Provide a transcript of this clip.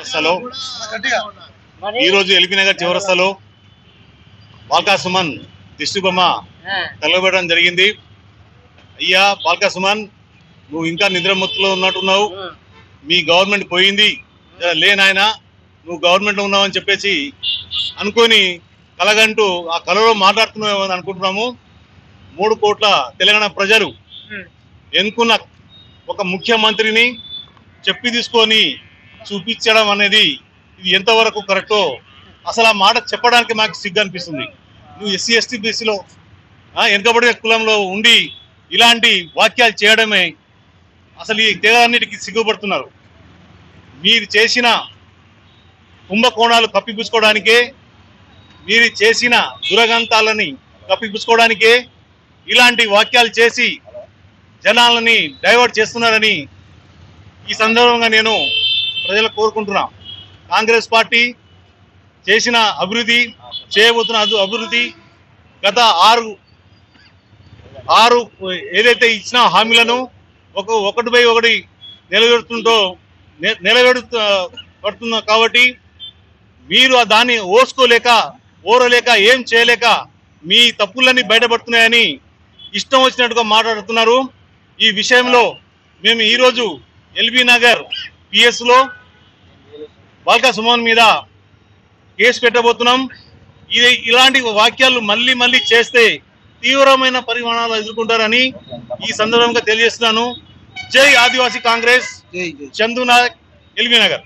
చౌరస్తాలో ఈ రోజు ఎల్బీ నగర్ చౌరస్తాలో బాల్కా సుమన్ దిష్టి బొమ్మ తగలబెట్టడం జరిగింది. అయ్యా బాల్కా సుమన్ నువ్వు ఇంకా నిద్రమత్తులో ఉన్నట్టున్నావు. మీ గవర్నమెంట్ పోయింది. లే నాయన నువ్వు గవర్నమెంట్లో ఉన్నావు అని చెప్పేసి అనుకొని కలగంటూ ఆ కలలో మాట్లాడుతున్నావు అని అనుకుంటున్నాము. మూడు కోట్ల తెలంగాణ ప్రజలు ఎన్నుకున్న ఒక ముఖ్యమంత్రిని చెప్పి తీసుకొని చూపించడం అనేది ఇది ఎంతవరకు కరెక్టో అసలు ఆ మాట చెప్పడానికి మాకు సిగ్గు అనిపిస్తుంది. నువ్వు ఎస్సీ ఎస్టీ బీసీలో వెనుకబడిన కులంలో ఉండి ఇలాంటి వాక్యాలు చేయడమే అసలు ఈ తెగన్నిటికి సిగ్గుపడుతున్నారు. మీరు చేసిన కుంభకోణాలు కప్పిపుచ్చుకోవడానికే మీరు చేసిన దురగంతాలని కప్పిపుచ్చుకోవడానికే ఇలాంటి వాక్యాలు చేసి జనాలని డైవర్ట్ చేస్తున్నారని ఈ సందర్భంగా నేను ప్రజలకు కోరుకుంటున్నాం. కాంగ్రెస్ పార్టీ చేసిన అభివృద్ధి చేయబోతున్న అభివృద్ధి గత ఆరు ఆరు ఏదైతే ఇచ్చిన హామీలను ఒక ఒకటి బై ఒకటి నిలబెడుతుంటో నె- కాబట్టి మీరు ఆ దాన్ని ఓసుకోలేక ఓరలేక ఏం చేయలేక మీ తప్పులన్నీ బయటపడుతున్నాయని ఇష్టం వచ్చినట్టుగా మాట్లాడుతున్నారు. ఈ విషయంలో మేము ఈరోజు ఎల్బీ నగర్ పిఎస్లో లో బాల్కా సుమన్ మీద కేసు పెట్టబోతున్నాం. ఇది ఇలాంటి వాక్యాలు మళ్ళీ మళ్ళీ చేస్తే తీవ్రమైన పరిమాణాలు ఎదుర్కొంటారని ఈ సందర్భంగా తెలియజేస్తున్నాను. జై ఆదివాసీ కాంగ్రెస్. చందు నాయక్ ఎల్బీ నగర్.